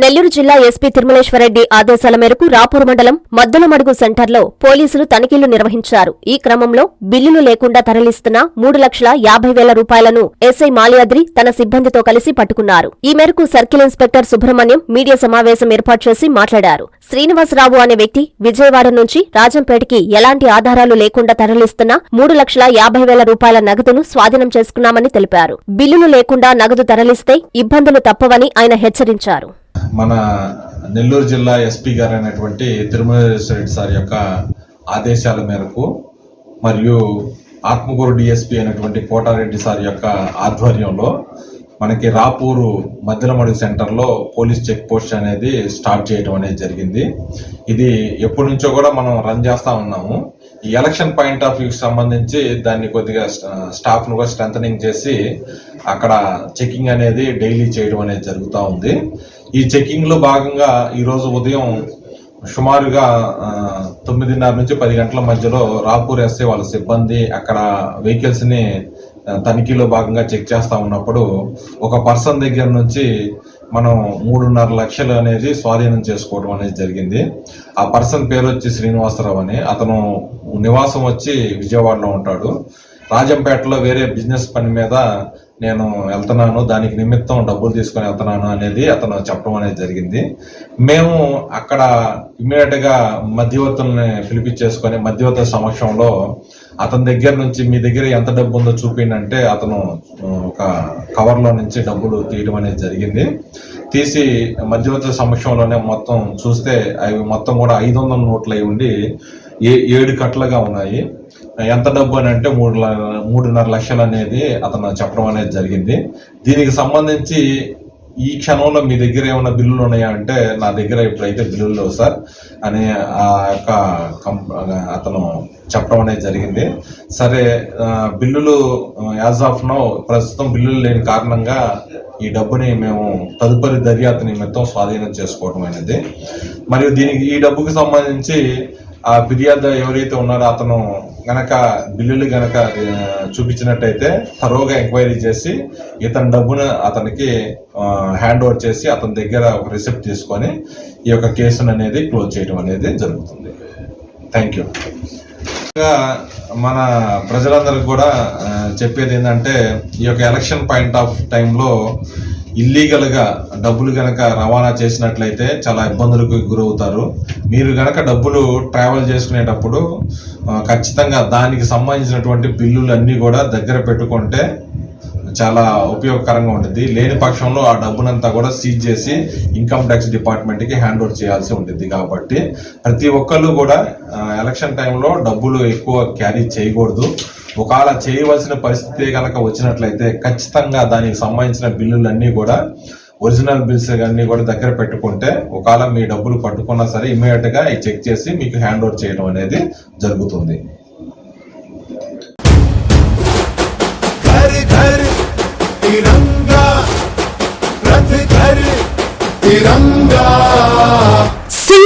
నెల్లూరు జిల్లా ఎస్పీ తిరుమలేశ్వరరెడ్డి ఆదేశాల మేరకు రాపూర్ మండలం మద్దులమడుగు సెంటర్లో పోలీసులు తనిఖీలు నిర్వహించారు. ఈ క్రమంలో బిల్లులు లేకుండా తరలిస్తున్న మూడు లక్షల యాభై వేల రూపాయలను ఎస్ఐ మాల్యాద్రి తన సిబ్బందితో కలిసి పట్టుకున్నారు. ఈ మేరకు సర్కిల్ ఇన్స్పెక్టర్ సుబ్రహ్మణ్యం మీడియా సమావేశం ఏర్పాటు చేసి మాట్లాడారు. శ్రీనివాసరావు అనే వ్యక్తి విజయవాడ నుంచి రాజంపేటకి ఎలాంటి ఆధారాలు లేకుండా తరలిస్తున్న మూడు లక్షల యాభై వేల రూపాయల నగదును స్వాధీనం చేసుకున్నామని తెలిపారు. బిల్లులు లేకుండా నగదు తరలిస్తే ఇబ్బందులు తప్పవని ఆయన హెచ్చరించారు. మన నెల్లూరు జిల్లా ఎస్పీ గారు అయినటువంటి తిరుమలేశ్వర రెడ్డి సార్ యొక్క ఆదేశాల మేరకు మరియు ఆత్మకూరు డిఎస్పీ అయినటువంటి కోటారెడ్డి సార్ యొక్క ఆధ్వర్యంలో మనకి రాపూరు మధ్యలమడుగు సెంటర్లో పోలీస్ చెక్ పోస్ట్ అనేది స్టార్ట్ చేయడం అనేది జరిగింది. ఇది ఎప్పటి నుంచో కూడా మనం రన్ చేస్తూ ఉన్నాము. ఈ ఎలక్షన్ పాయింట్ ఆఫ్ వ్యూకి సంబంధించి దాన్ని కొద్దిగా స్టాఫ్ను కూడా స్ట్రెంథనింగ్ చేసి అక్కడ చెకింగ్ అనేది డైలీ చేయడం అనేది జరుగుతూ ఉంది. ఈ చెకింగ్లో భాగంగా ఈరోజు ఉదయం సుమారుగా తొమ్మిదిన్నర నుంచి పది గంటల మధ్యలో రాపూర్ ఎస్ఏ వాళ్ళ సిబ్బంది అక్కడ వెహికల్స్ని తనిఖీలో భాగంగా చెక్ చేస్తా ఉన్నప్పుడు ఒక పర్సన్ దగ్గర నుంచి మనం మూడున్నర లక్షలు అనేది స్వాధీనం చేసుకోవడం అనేది జరిగింది. ఆ పర్సన్ పేరు వచ్చి శ్రీనివాసరావు అని. అతను నివాసం వచ్చి విజయవాడలో ఉంటాడు. రాజంపేటలో వేరే బిజినెస్ పని మీద నేను వెళ్తున్నాను దానికి నిమిత్తం డబ్బులు తీసుకొని వెళ్తున్నాను అనేది అతను చెప్పడం అనేది జరిగింది. మేము అక్కడ ఇమ్మీడియట్గా మధ్యవర్తుల్ని పిలిపించేసుకొని మధ్యవర్తుల సమక్షంలో అతని దగ్గర నుంచి మీ దగ్గర ఎంత డబ్బు ఉందో చూపిండి అంటే అతను ఒక కవర్లో నుంచి డబ్బులు తీయడం అనేది జరిగింది. తీసి మధ్యవర్తుల సమక్షంలోనే మొత్తం చూస్తే అవి మొత్తం కూడా ఐదు వందల నోట్లు అయి ఉండి ఏ ఏడు కట్టలుగా ఉన్నాయి. ఎంత డబ్బు అని అంటే మూడు మూడున్నర లక్షలు అనేది అతను చెప్పడం అనేది జరిగింది. దీనికి సంబంధించి ఈ క్షణంలో మీ దగ్గర ఏమైనా బిల్లులు ఉన్నాయా అంటే నా దగ్గర ఇప్పుడైతే బిల్లులు లేవు సార్ అని ఆ యొక్క కం- అతను చెప్పడం అనేది జరిగింది. సరే బిల్లులు యాజ్ ఆఫ్ నో ప్రస్తుతం బిల్లులు లేని కారణంగా ఈ డబ్బుని మేము తదుపరి దర్యాప్తు నిమిత్తం స్వాధీనం చేసుకోవడం అనేది. మరియు దీనికి ఈ డబ్బుకి సంబంధించి ఆ ఫిర్యాదు ఎవరైతే ఉన్నారో అతను గనక బిల్లులు గనక చూపించినట్టయితే తరోగా ఎంక్వైరీ చేసి ఇతని డబ్బును అతనికి హ్యాండ్ ఓవర్ చేసి అతని దగ్గర ఒక రిసిప్ట్ తీసుకొని ఈ యొక్క కేసును అనేది క్లోజ్ చేయడం అనేది జరుగుతుంది. Thank you. ఇంకా మన ప్రజలందరికీ కూడా చెప్పేది ఏంటంటే ఈ యొక్క ఎలక్షన్ పాయింట్ ఆఫ్ టైంలో ఇల్లీగల్గా డబ్బులు కనుక రవాణా చేసినట్లయితే చాలా ఇబ్బందులకు గురవుతారు. మీరు కనుక డబ్బులు ట్రావెల్ చేసుకునేటప్పుడు ఖచ్చితంగా దానికి సంబంధించినటువంటి బిల్లులు అన్నీ కూడా దగ్గర పెట్టుకుంటే చాలా ఉపయోగకరంగా ఉంటుంది లేని పక్షంలో ఆ డబ్బునంతా కూడా సీజ్ చేసి ఇన్కమ్ ట్యాక్స్ డిపార్ట్మెంట్కి హ్యాండ్ ఓవర్ చేయాల్సి ఉంటుంది కాబట్టి ప్రతి ఒక్కళ్ళు కూడా ఎలక్షన్ టైంలో డబ్బులు ఎక్కువ క్యారీ చేయకూడదు. ఒకవేళ చేయవలసిన పరిస్థితి కనుక వచ్చినట్లయితే ఖచ్చితంగా దానికి సంబంధించిన బిల్లులన్నీ కూడా ఒరిజినల్ బిల్స్ అన్ని కూడా దగ్గర పెట్టుకుంటే ఒకవేళ మీ డబ్బులు పట్టుకున్నా సరే ఇమీడియట్గా చెక్ చేసి మీకు హ్యాండ్ ఓవర్ చేయడం అనేది జరుగుతుంది. తిరంగా